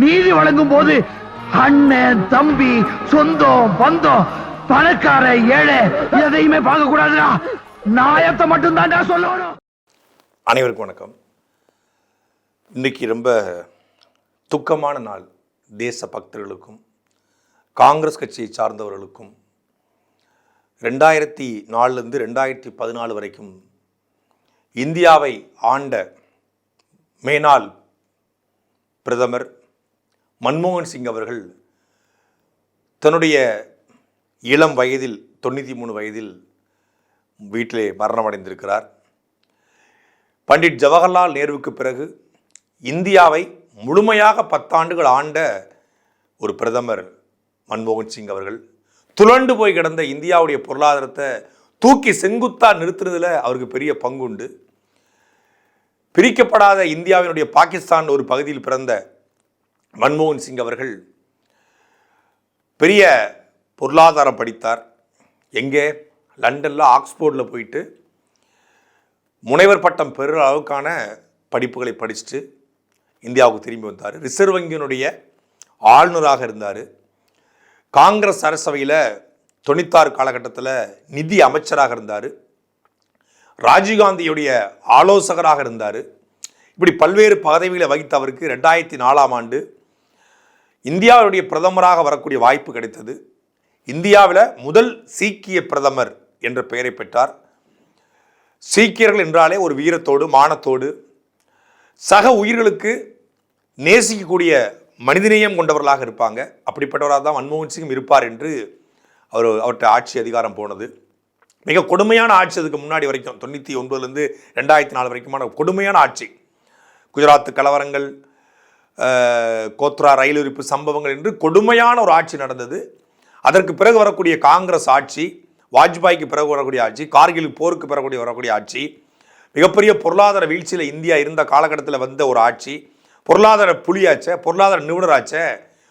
நீதி வழங்கும் போது அண்ணன் தம்பி சொந்தம் பந்தம் பணக்கார ஏழை எதையுமே பார்க்க கூடாதுடா நாயத்தை மட்டும் தான்டா சொல்லணும். அனைவருக்கும் வணக்கம். இன்னைக்கு ரொம்ப துக்கமான நாள் தேச பக்தர்களுக்கும் காங்கிரஸ் கட்சியை சார்ந்தவர்களுக்கும். ரெண்டாயிரத்தி நாலுலேருந்து ரெண்டாயிரத்தி பதினாலு வரைக்கும் இந்தியாவை ஆண்ட மேனால் பிரதமர் மன்மோகன் சிங் அவர்கள் தன்னுடைய இளம் வயதில் தொண்ணூற்றி மூணு வயதில் வீட்டிலே மரணமடைந்திருக்கிறார். பண்டிட் ஜவஹர்லால் நேருவுக்கு பிறகு இந்தியாவை முழுமையாக பத்தாண்டுகள் ஆண்ட ஒரு பிரதமர் மன்மோகன் சிங் அவர்கள் துலண்டு போய் கிடந்த இந்தியாவுடைய பொருளாதாரத்தை தூக்கி செங்குத்தா நிறுத்துறதுல அவருக்கு பெரிய பங்குண்டு. பிரிக்கப்படாத இந்தியாவினுடைய பாகிஸ்தான் ஒரு பகுதியில் பிறந்த மன்மோகன் சிங் அவர்கள் பெரிய பொருளாதாரம் படித்தார். எங்கே? லண்டனில் ஆக்ஸ்போர்டில் போயிட்டு முனைவர் பட்டம் பெறுற அளவுக்கான படிப்புகளை படிச்சுட்டு இந்தியாவுக்கு திரும்பி வந்தார். ரிசர்வ் வங்கியினுடைய ஆளுநராக இருந்தார். காங்கிரஸ் அரசவையில் தொண்ணூத்தாறு காலகட்டத்தில் நிதி அமைச்சராக இருந்தார். ராஜீவ்காந்தியுடைய ஆலோசகராக இருந்தார். இப்படி பல்வேறு பதவிகளை வகித்த அவருக்கு ரெண்டாயிரத்தி நாலாம் ஆண்டு இந்தியாவுடைய பிரதமராக வரக்கூடிய வாய்ப்பு கிடைத்தது. இந்தியாவில் முதல் சீக்கிய பிரதமர் என்ற பெயரை பெற்றார். சீக்கியர்கள் என்றாலே ஒரு வீரத்தோடு மானத்தோடு சக உயிர்களுக்கு நேசிக்கக்கூடிய மனிதநேயம் கொண்டவர்களாக இருப்பாங்க. அப்படிப்பட்டவராக தான் மன்மோகன் சிங் இருப்பார் என்று அவர் அவர்கிட்ட ஆட்சி அதிகாரம் போனது. மிக கொடுமையான ஆட்சி அதுக்கு முன்னாடி வரைக்கும் தொண்ணூற்றி ஒன்பதுலேருந்து ரெண்டாயிரத்தி நாலு வரைக்குமான கொடுமையான ஆட்சி. குஜராத் கலவரங்கள் கோத்ரா ரயில் இருப்பு சம்பவங்கள் என்று கொடுமையான ஒரு ஆட்சி நடந்தது. அதற்கு பிறகு வரக்கூடிய காங்கிரஸ் ஆட்சி வாஜ்பாய்க்கு பிறகு வரக்கூடிய ஆட்சி கார்கில் போருக்கு பிறகு வரக்கூடிய ஆட்சி மிகப்பெரிய பொருளாதார வீழ்ச்சியில் இந்தியா இருந்த காலகட்டத்தில் வந்த ஒரு ஆட்சி பொருளாதார புலியாச்ச பொருளாதார நிபுணராச்சே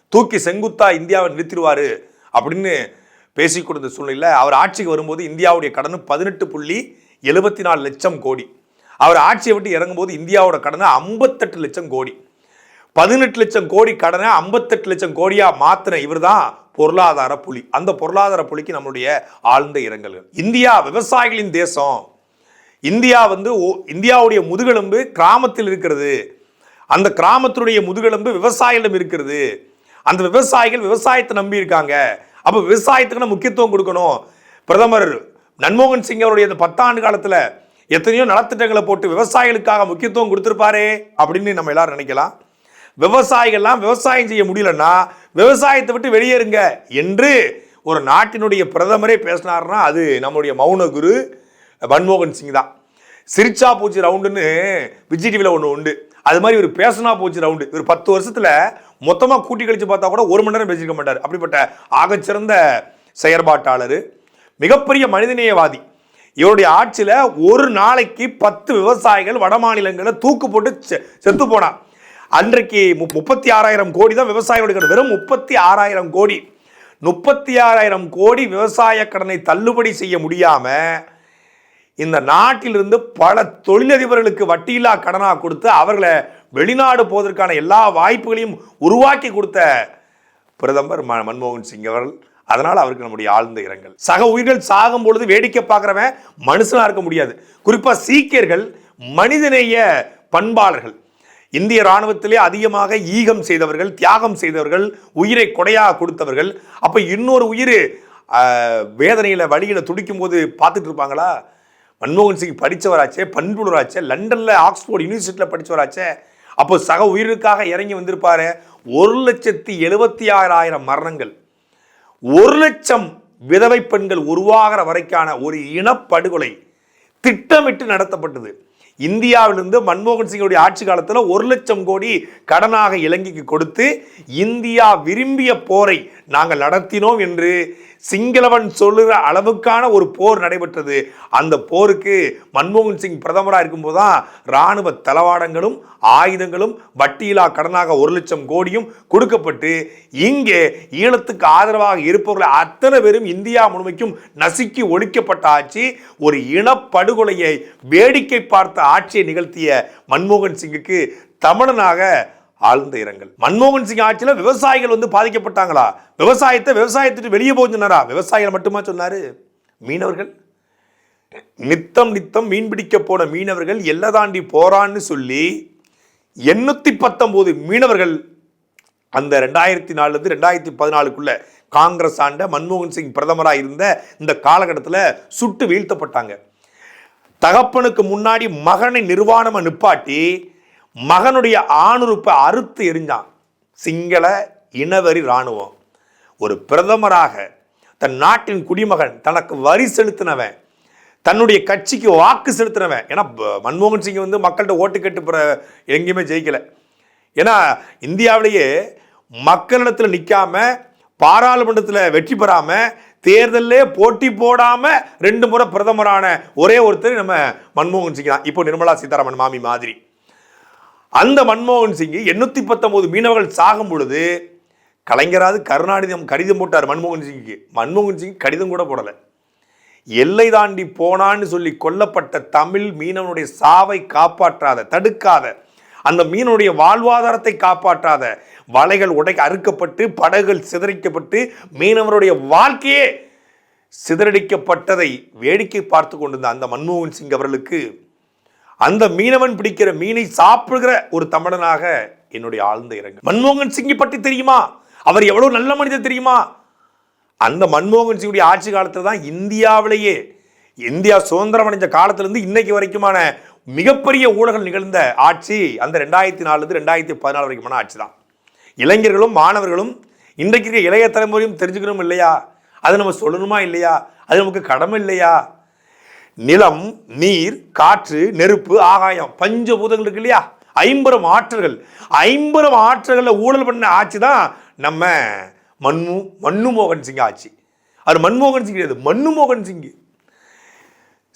தூக்கி செங்குத்தா இந்தியாவை நிறுத்திடுவார் அப்படின்னு பேசி கொடுத்த சூழ்நிலையில் அவர் ஆட்சிக்கு வரும்போது இந்தியாவுடைய கடன் பதினெட்டு புள்ளி எழுபத்தி நாலு லட்சம் கோடி. அவர் ஆட்சியை விட்டு இறங்கும்போது இந்தியாவோட கடனை ஐம்பத்தெட்டு லட்சம் கோடி. பதினெட்டு லட்சம் கோடி கடனை ஐம்பத்தெட்டு லட்சம் கோடியா இவர் தான் பொருளாதார புலி. அந்த பொருளாதார புலிக்கு நம்மளுடைய ஆழ்ந்த இரங்கல்கள். இந்தியா விவசாயிகளின் தேசம். இந்தியா வந்து ஓ- இந்தியாவுடைய முதுகெலும்பு கிராமத்தில் இருக்கிறது. அந்த கிராமத்தினுடைய முதுகெலும்பு விவசாயிகளிடம் இருக்கிறது. அந்த விவசாயிகள் விவசாயத்தை நம்பி இருக்காங்க. அப்போ விவசாயத்துக்கு நம்ம முக்கியத்துவம் கொடுக்கணும்? பிரதமர் மன்மோகன் சிங் அவருடைய பத்தாண்டு காலத்தில் எத்தனையோ நலத்திட்டங்களை போட்டு விவசாயிகளுக்காக முக்கியத்துவம் கொடுத்துருப்பாரே அப்படின்னு நம்ம எல்லாரும் நினைக்கலாம். விவசாயிகள்லாம் விவசாயம் செய்ய முடியலன்னா விவசாயத்தை விட்டு வெளியேறுங்க என்று ஒரு நாட்டினுடைய பிரதமரே பேசினார்னா அது நம்முடைய மௌன குரு மன்மோகன் சிங் தான். சிரிச்சா போச்சு ரவுண்டுன்னு விஜய் டிவியில் ஒன்று உண்டு. அது மாதிரி ஒரு பேசினா போச்சு ரவுண்டு. ஒரு பத்து வருஷத்தில் மொத்தமாக கூட்டி கழித்து பார்த்தா கூட ஒரு மணி நேரம் பேசியிருக்க மாட்டார். அப்படிப்பட்ட ஆகச்சிறந்த செயற்பாட்டாளர். மிகப்பெரிய மனிதநேயவாதி. இவருடைய ஆட்சியில் ஒரு நாளைக்கு பத்து விவசாயிகள் வட மாநிலங்களில் தூக்கு போட்டு செ- செத்து போனான். அன்றைக்கு மு- முப்பத்தி ஆறாயிரம் கோடி தான் விவசாயம் கடன். வெறும் முப்பத்தி ஆறாயிரம் கோடி. முப்பத்தி ஆறாயிரம் கோடி விவசாய கடனை தள்ளுபடி செய்ய முடியாம இந்த நாட்டிலிருந்து பல தொழிலதிபர்களுக்கு வட்டியில்லா கடனாக கொடுத்து அவர்களை வெளிநாடு போவதற்கான எல்லா வாய்ப்புகளையும் உருவாக்கி கொடுத்த பிரதமர் ம- மன்மோகன் சிங் அவர்கள். அதனால் அவருக்கு நம்முடைய ஆழ்ந்த இரங்கல். சக உயிர்கள் சாகும் பொழுது வேடிக்கை பார்க்குறவன் மனுஷனாக இருக்க முடியாது. குறிப்பாக சீக்கியர்கள் மனிதநேய பண்பாளர்கள். இந்திய ராணுவத்திலே அதிகமாக ஈகம் செய்தவர்கள் தியாகம் செய்தவர்கள் உயிரை கொடையாக கொடுத்தவர்கள். அப்போ இன்னொரு உயிர் வேதனையில் வழியில் துடிக்கும் போது பார்த்துட்டு இருப்பாங்களா? மன்மோகன் சிங் படித்தவராச்சே பண்புலராச்சே லண்டனில் ஆக்ஸ்போர்ட் யூனிவர்சிட்டியில் படித்தவராச்சே அப்போ சக உயிருக்காக இறங்கி வந்திருப்பாரு. ஒரு லட்சத்தி எழுபத்தி ஆறாயிரம் மரணங்கள். ஒரு லட்சம் விதவை பெண்கள் உருவாகிற வரைக்கான ஒரு இனப்படுகொலை திட்டமிட்டு நடத்தப்பட்டது. இந்தியாவிலிருந்து மன்மோகன் சிங்குடைய ஆட்சி காலத்தில் ஒரு லட்சம் கோடி கடனாக இலங்கைக்கு கொடுத்து இந்தியா விரும்பிய போரை நாங்கள் நடத்தினோம் என்று சிங்களவன் சொல்லுகிற அளவுக்கான ஒரு போர் நடைபெற்றது. அந்த போருக்கு மன்மோகன் சிங் பிரதமராக இருக்கும்போது தான் இராணுவ தளவாடங்களும் ஆயுதங்களும் வட்டியில்லா கடனாக ஒரு லட்சம் கோடியும் கொடுக்கப்பட்டு இங்கே ஈழத்துக்கு ஆதரவாக இருப்பவர்கள் அத்தனை பேரும் இந்தியா முழுமைக்கும் நசுக்கி ஒழிக்கப்பட்ட ஆட்சி ஒரு இனப்படுகொலையை வேடிக்கை பார்த்த ஆட்சியை நிகழ்த்திய மன்மோகன் சிங்குக்கு தமிழனாக ஆழ்ந்த இரங்கல். மன்மோகன் சிங் ஆட்சியில் விவசாயிகள் வந்து பாதிக்கப்பட்டாங்களா? விவசாயத்தை விவசாயத்துக்கு வெளியே போக சொன்னாரா? விவசாயிகள் மட்டுமா சொன்னாரு? மீனவர்கள். நித்தம் நித்தம் மீன் பிடிக்க போன மீனவர்கள் எல்லை தாண்டி போறான்னு சொல்லி எண்ணூத்தி பத்தொன்பது மீனவர்கள் அந்த ரெண்டாயிரத்தி நாலுலேருந்து ரெண்டாயிரத்தி பதினாலுக்குள்ள காங்கிரஸ் ஆண்ட மன்மோகன் சிங் பிரதமராக இருந்த இந்த காலகட்டத்தில் சுட்டு வீழ்த்தப்பட்டாங்க. தகப்பனுக்கு முன்னாடி மகனை நிர்வாணமாக நிப்பாட்டி மகனுடைய ஆணுறுப்பை அறுத்து எரிஞ்சான் சிங்கள இனவரி இராணுவம். ஒரு பிரதமராக தன் நாட்டின் குடிமகன் தனக்கு வரி செலுத்தினவன் தன்னுடைய கட்சிக்கு வாக்கு செலுத்தினவன். ஏன்னா மன்மோகன் சிங் வந்து மக்கள்கிட்ட ஓட்டு கேட்டு பிற எங்கேயுமே ஜெயிக்கலை. ஏன்னா இந்தியாவிலேயே மக்களிடத்தில் நிற்காம பாராளுமன்றத்தில் வெற்றி பெறாமல் தேர்தலே போட்டி போடாமல் ரெண்டு முறை பிரதமரான ஒரே ஒருத்தர் நம்ம மன்மோகன் சிங் தான். இப்போ நிர்மலா சீதாராமன் மாமி மாதிரி. அந்த மன்மோகன் சிங்கு எண்ணூத்தி பத்தொன்பது மீனவர்கள் சாகும் பொழுது கலைஞராது கருணாநிதம் கடிதம் போட்டார் மன்மோகன் சிங்குக்கு. மன்மோகன் சிங் கடிதம் கூட போடலை. எல்லை தாண்டி போனான்னு சொல்லி கொல்லப்பட்ட தமிழ் மீனவனுடைய சாவை காப்பாற்றாத தடுக்காத அந்த மீனுடைய வாழ்வாதாரத்தை காப்பாற்றாத வலைகள் உடை அறுக்கப்பட்டு படகுகள் சிதறிக்கப்பட்டு மீனவருடைய வாழ்க்கையே சிதறடிக்கப்பட்டதை வேடிக்கை பார்த்து கொண்டிருந்த அந்த மன்மோகன் சிங் அவர்களுக்கு அந்த மீனவன் பிடிக்கிற மீனை சாப்பிடுகிற ஒரு தமிழனாக என்னுடைய ஆழ்ந்த இறங்கு மன்மோகன் சிங்கை பற்றி தெரியுமா? அவர் எவ்வளவு நல்ல மனிதர் தெரியுமா? அந்த மன்மோகன் சிங்குடைய ஆட்சி காலத்தில் தான் இந்தியாவிலேயே இந்தியா சுதந்திரம் அடைஞ்ச காலத்திலிருந்து இன்னைக்கு வரைக்குமான மிகப்பெரிய ஊழல்கள் நிகழ்ந்த ஆட்சி அந்த ரெண்டாயிரத்தி நாலுலேருந்து ரெண்டாயிரத்தி பதினாலு வரைக்குமான ஆட்சி தான். இளைஞர்களும் மாணவர்களும் இன்றைக்கு இருக்க இளைய தலைமுறையும் தெரிஞ்சுக்கணும் இல்லையா? அது நம்ம சொல்லணுமா இல்லையா? அது நமக்கு கடமை இல்லையா? நிலம் நீர் காற்று நெருப்பு ஆகாயம் பஞ்சபூதங்கள் இருக்கு இல்லையா? ஐம்பரம் ஆற்றல்கள். ஐம்பரம் ஆற்றல்களில் ஊழல் பண்ண ஆட்சி தான் நம்ம மன்மு மன்னுமோகன் சிங் ஆட்சி. அது மன்மோகன் சிங் கிடையாது மன்னுமோகன் சிங்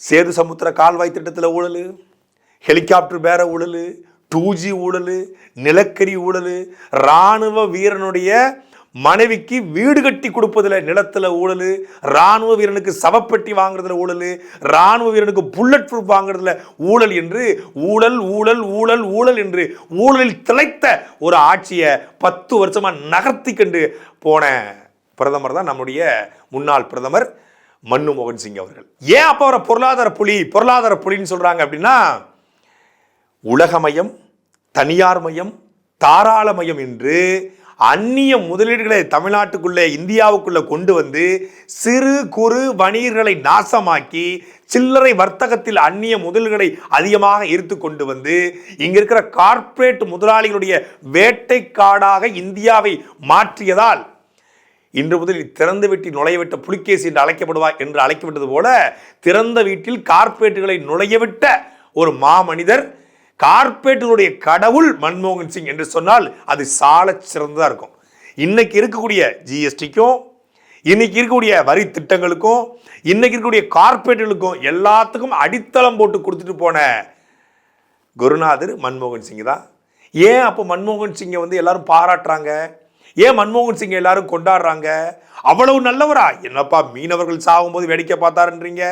சேது சமுத்திர கால்வாய் திட்டத்தில் ஊழல் ஹெலிகாப்டர் பேர ஊழல் டூ ஜி ஊழல் நிலக்கரி ஊழல் இராணுவ வீரனுடைய மனைவிக்கு வீடு கட்டி கொடுப்பதில் நிலத்தில் ஊழல் இராணுவ வீரனுக்கு சவப்பெட்டி வாங்குறதுல ஊழல் இராணுவ வீரனுக்கு புல்லட் ப்ரூஃப் வாங்குறதுல ஊழல் என்று ஊழல் ஊழல் ஊழல் ஊழல் என்று ஊழலில் திளைத்த ஒரு ஆட்சியை பத்து வருஷமாக நகர்த்தி கண்டு போன பிரதமர் தான் நம்முடைய முன்னாள் பிரதமர் மன்னுமோகன் சிங் அவர்கள். ஏன் அப்போ அவரை பொருளாதார புலி பொருளாதார புலின்னு சொல்கிறாங்க அப்படின்னா உலகமயம் தனியார்மயம் தாராளமயம் என்று அந்நிய முதலீடுகளை தமிழ்நாட்டுக்குள்ளே இந்தியாவுக்குள்ளே கொண்டு வந்து சிறு குறு வணிகர்களை நாசமாக்கி சில்லறை வர்த்தகத்தில் அந்நிய முதல்களை அதிகமாக ஈர்த்து கொண்டு வந்து இங்கே இருக்கிற கார்ப்பரேட் முதலாளிகளுடைய வேட்டைக்காடாக இந்தியாவை மாற்றியதால் இன்று முதல் திறந்த வீட்டில் நுழையவிட்ட புலிகேசி என்று அழைக்கப்படுவார் என்று அழைக்கப்பட்டது போல திறந்த வீட்டில் கார்ப்பரேட்டுகளை நுழையவிட்ட ஒரு மாமனிதர் கார்ப்பரேட்டுகளுடைய கடவுள் மன்மோகன் சிங் என்று சொன்னால் அது சால சிறந்ததாக இருக்கும். இன்னைக்கு இருக்கக்கூடிய ஜிஎஸ்டிக்கும் இன்னைக்கு இருக்கக்கூடிய வரி திட்டங்களுக்கும் இன்னைக்கு இருக்கக்கூடிய கார்ப்பரேட்டுகளுக்கும் எல்லாத்துக்கும் அடித்தளம் போட்டு கொடுத்துட்டு போன குருநாதர் மன்மோகன் சிங் தான். ஏன் அப்போ மன்மோகன் சிங்கை வந்து எல்லாரும் பாராட்டுறாங்க? ஏன் மன்மோகன் சிங் எல்லாரும் கொண்டாடுறாங்க? அவ்வளவு நல்லவரா? என்னப்பா மீனவர்கள் சாகும்போது வேடிக்கை பார்த்தாருன்றீங்க?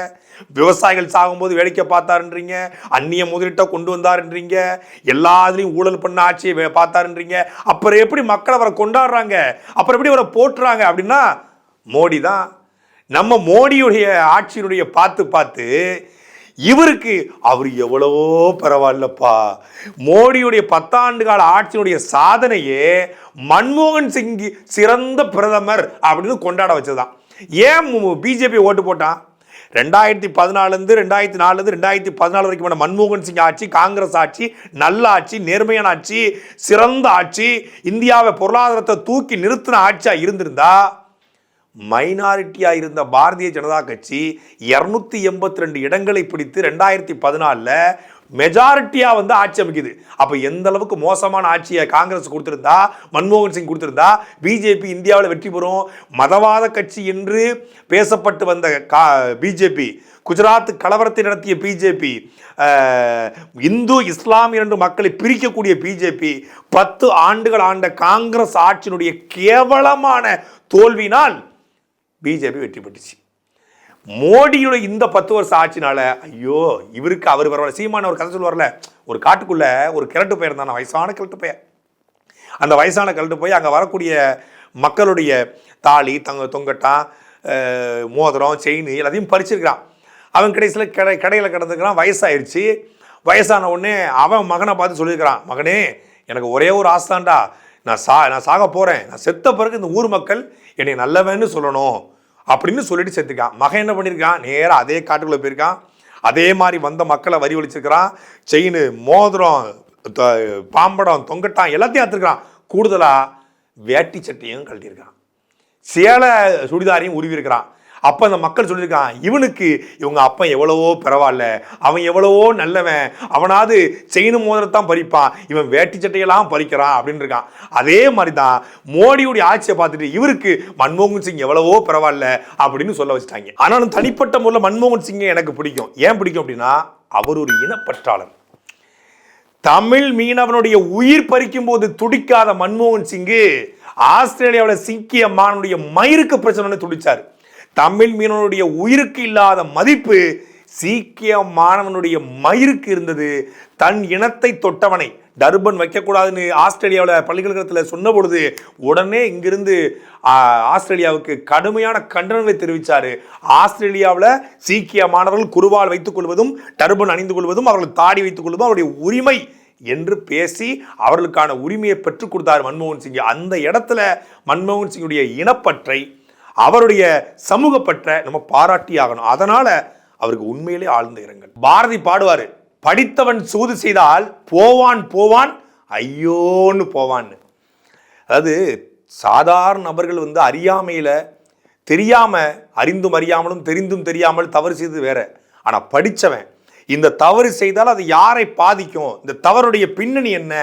விவசாயிகள் சாகும்போது வேடிக்கை பார்த்தாருன்றீங்க? அந்நிய முதலீட்டை கொண்டு வந்தாருன்றீங்க? எல்லாத்துலேயும் ஊழல் பண்ண ஆட்சியை பார்த்தாருன்றீங்க? அப்புறம் எப்படி மக்கள் அவரை கொண்டாடுறாங்க? அப்புறம் எப்படி அவரை போட்டுறாங்க அப்படின்னா மோடி தான் நம்ம மோடியுடைய ஆட்சியினுடைய பார்த்து பார்த்து இவருக்கு அவர் எவ்வளவோ பரவாயில்லப்பா. மோடியுடைய பத்தாண்டு கால ஆட்சியினுடைய சாதனையே மன்மோகன் சிங் சிறந்த பிரதமர் அப்படின்னு கொண்டாட வச்சதுதான். ஏன் பிஜேபி ஓட்டு போட்டான் ரெண்டாயிரத்தி பதினாலுலேருந்து ரெண்டாயிரத்தி நாலுலேருந்து ரெண்டாயிரத்தி பதினாலு வரைக்கும் மன்மோகன் சிங் ஆட்சி காங்கிரஸ் ஆட்சி நல்ல ஆட்சி நேர்மையான ஆட்சி சிறந்த ஆட்சி இந்தியாவை பொருளாதாரத்தை தூக்கி நிறுத்தின ஆட்சியாக இருந்திருந்தா மைனாரிட்டியாக இருந்த பாரதிய ஜனதா கட்சி இரநூத்தி எண்பத்தி ரெண்டு இடங்களை பிடித்து ரெண்டாயிரத்தி பதினாலில் மெஜாரிட்டியாக வந்து ஆட்சி அமைக்குது. அப்போ எந்த அளவுக்கு மோசமான ஆட்சியை காங்கிரஸ் கொடுத்துருந்தா மன்மோகன் சிங் கொடுத்துருந்தா பிஜேபி இந்தியாவில் வெற்றி பெறும் மதவாத கட்சி என்று பேசப்பட்டு வந்த கா பிஜேபி குஜராத் கலவரத்தை நடத்திய பிஜேபி இந்து இஸ்லாம் இரண்டு மக்களை பிரிக்கக்கூடிய பிஜேபி பத்து ஆண்டுகள் ஆண்ட காங்கிரஸ் ஆட்சியினுடைய கேவலமான தோல்வினால் பிஜேபி வெற்றி பெற்றுச்சு. மோடியோட இந்த பத்து வருஷம் ஆட்சினால ஐயோ இவருக்கு அவர் பரவாயில்ல. சீமான ஒரு கதை சொல்லுவார்ல ஒரு காட்டுக்குள்ள ஒரு கிழட்டு பெயர் இருந்தான? வயசான கிழட்டு பெயர் அந்த வயசான கிழட்டு போய் அங்கே வரக்கூடிய மக்களுடைய தாலி தங்க தொங்கட்டான் மோதிரம் செயின் எல்லாத்தையும் பறிச்சிருக்கிறான். அவன் கடைசியில் கடை கடையில் கிடந்துக்கிறான். வயசாயிருச்சு. வயசான உடனே அவன் மகனை பார்த்து சொல்லியிருக்கிறான் மகனே எனக்கு ஒரே ஒரு ஆசாண்டா நான் சா நான் சாக போகிறேன் நான் செத்த பிறகு இந்த ஊர் மக்கள் என்னை நல்லவன்னு சொல்லணும். அப்படின்னு சொல்லிட்டு செத்துக்கான் மகன் என்ன பண்ணியிருக்கான் நேராக அதே காட்டுக்குள்ளே போயிருக்கான் அதே மாதிரி வந்த மக்களை வரி ஒழிச்சிருக்கிறான் செயின் மோதிரம் த- பாம்படம் தொங்கட்டான் எல்லாத்தையும் அத்துருக்கான் கூடுதலாக வேட்டி சட்டையும் கழட்டியிருக்கான் சேலை சுடிதாரையும் உருவி இருக்கிறான் அப்போ அந்த மக்கள் சொல்லியிருக்கான் இவனுக்கு இவங்க அப்பன் எவ்வளவோ பரவாயில்ல அவன் எவ்வளவோ நல்லவன் அவனாவது செயின் மோதிரத்தான் பறிப்பான் இவன் வேட்டி சட்டையெல்லாம் பறிக்கிறான் அப்படின்னு இருக்கான். அதே மாதிரி தான் மோடியுடைய ஆட்சியை பார்த்துட்டு இவருக்கு மன்மோகன் சிங் எவ்வளவோ பரவாயில்ல அப்படின்னு சொல்ல வச்சுட்டாங்க. ஆனாலும் தனிப்பட்ட முறையில் மன்மோகன் சிங்கை எனக்கு பிடிக்கும். ஏன் பிடிக்கும் அப்படின்னா அவர் ஒரு இனப்பற்றாளர் தமிழ் மீனவனுடைய உயிர் பறிக்கும் போது துடிக்காத மன்மோகன் சிங்கு ஆஸ்திரேலியாவில் சிக்கிய மாணவனுடைய மயிருக்கு பிரச்சனை துடிச்சார். தமிழ் மீனவனுடைய உயிருக்கு இல்லாத மதிப்பு சீக்கிய மாணவனுடைய மயிருக்கு இருந்தது. தன் இனத்தை தொட்டவனை. டர்பன் வைக்கக்கூடாதுன்னு ஆஸ்திரேலியாவில் பல்கலைக்கழகத்தில் சொன்ன பொழுது உடனே இங்கிருந்து ஆஸ்திரேலியாவுக்கு கடுமையான கண்டனங்களை தெரிவித்தார் ஆஸ்திரேலியாவில் சீக்கிய மாணவர்கள் குருவால் வைத்துக் கொள்வதும் டர்பன் அணிந்து கொள்வதும் அவர்கள் தாடி வைத்துக் கொள்வதும் அவருடைய உரிமை என்று பேசி அவர்களுக்கான உரிமையை பெற்றுக் கொடுத்தார் மன்மோகன் சிங். அந்த இடத்துல மன்மோகன் சிங்குடைய இனப்பற்றை அவருடைய சமூகப்பற்ற நம்ம பாராட்டி ஆகணும் அதனால அவருக்கு உண்மையிலே ஆழ்ந்த இரங்கல். பாரதி பாடுவார் படித்தவன் சூது செய்தால் போவான் போவான் ஐயோன்னு போவான்னு. அதாவது சாதாரண நபர்கள் வந்து அறியாமையில் தெரியாமல் அறிந்தும் அறியாமலும் தெரிந்தும் தெரியாமல் தவறு செய்தது வேற. ஆனால் படித்தவன் இந்த தவறு செய்தால் அது யாரை பாதிக்கும்? இந்த தவறுடைய பின்னணி என்ன?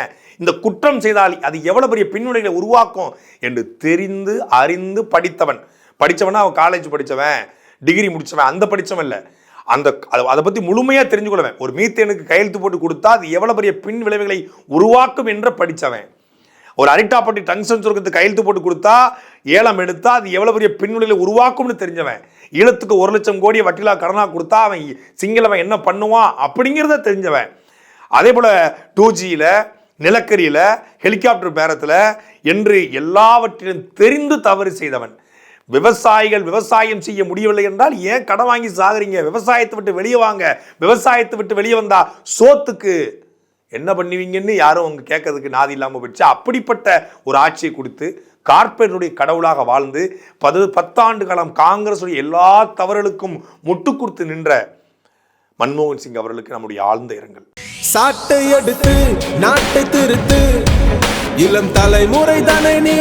இந்த குற்றம் செய்தால் அது எவ்வளோ பெரிய பின்னணிகளை உருவாக்கும்? என்று தெரிந்து அறிந்து படித்தவன். படித்தவனா அவன் காலேஜ் படித்தவன் டிகிரி முடித்தவன் அந்த படித்தவன் இல்லை. அந்த அதை- அதை பற்றி முழுமையாக தெரிஞ்சுக்கொள்வேன். ஒரு மீத்தேனுக்கு கையெழுத்து போட்டு கொடுத்தா அது எவ்வளோ பெரிய பின் விளைவுகளை உருவாக்கும் என்று படித்தவன் ஒரு அரிட்டாப்பட்டி டங்ஷன் சுருக்கத்துக்கு கையெழுத்து போட்டு கொடுத்தா ஏலம் எடுத்தா அது எவ்வளோ பெரிய பின்விளைவை உருவாக்கும்னு தெரிஞ்சவன். ஈழத்துக்கு ஒரு லட்சம் கோடியை வட்டிலா கடனாக கொடுத்தா அவன் சிங்களவன் என்ன பண்ணுவான் அப்படிங்கிறத தெரிஞ்சவன். அதே போல் டூ ஜியில் நிலக்கரியில் ஹெலிகாப்டர் பேரத்தில் என்று எல்லாவற்றிலும் தெரிந்து தவறு செய்தவன். விவசாயிகள் விவசாயம் செய்ய முடியவில்லை என்றால் ஏன் கடன் வாங்கி சாகுறீங்க? விவசாயத்தை விட்டு வெளியே வாங்க. விவசாயத்தை விட்டு வெளியே வந்தா சோத்துக்கு என்ன பண்ணுவீங்கன்னு யாரும் அவங்க கேட்கறதுக்கு நாதி இல்லாமல் போயிடுச்சு. அப்படிப்பட்ட ஒரு ஆட்சியை கொடுத்து கார்பரேட்டுடைய கடவுளாக வாழ்ந்து பது பத்தாண்டு காலம் காங்கிரஸுடைய எல்லா தவறுகளுக்கும் முட்டு கொடுத்து நின்ற மன்மோகன் சிங் அவர்களுக்கு நம்முடைய ஆழ்ந்த இரங்கல். சாட்டை எடுத்து நாட்டை திருத்து இளம் தலைமுறை தானே நீ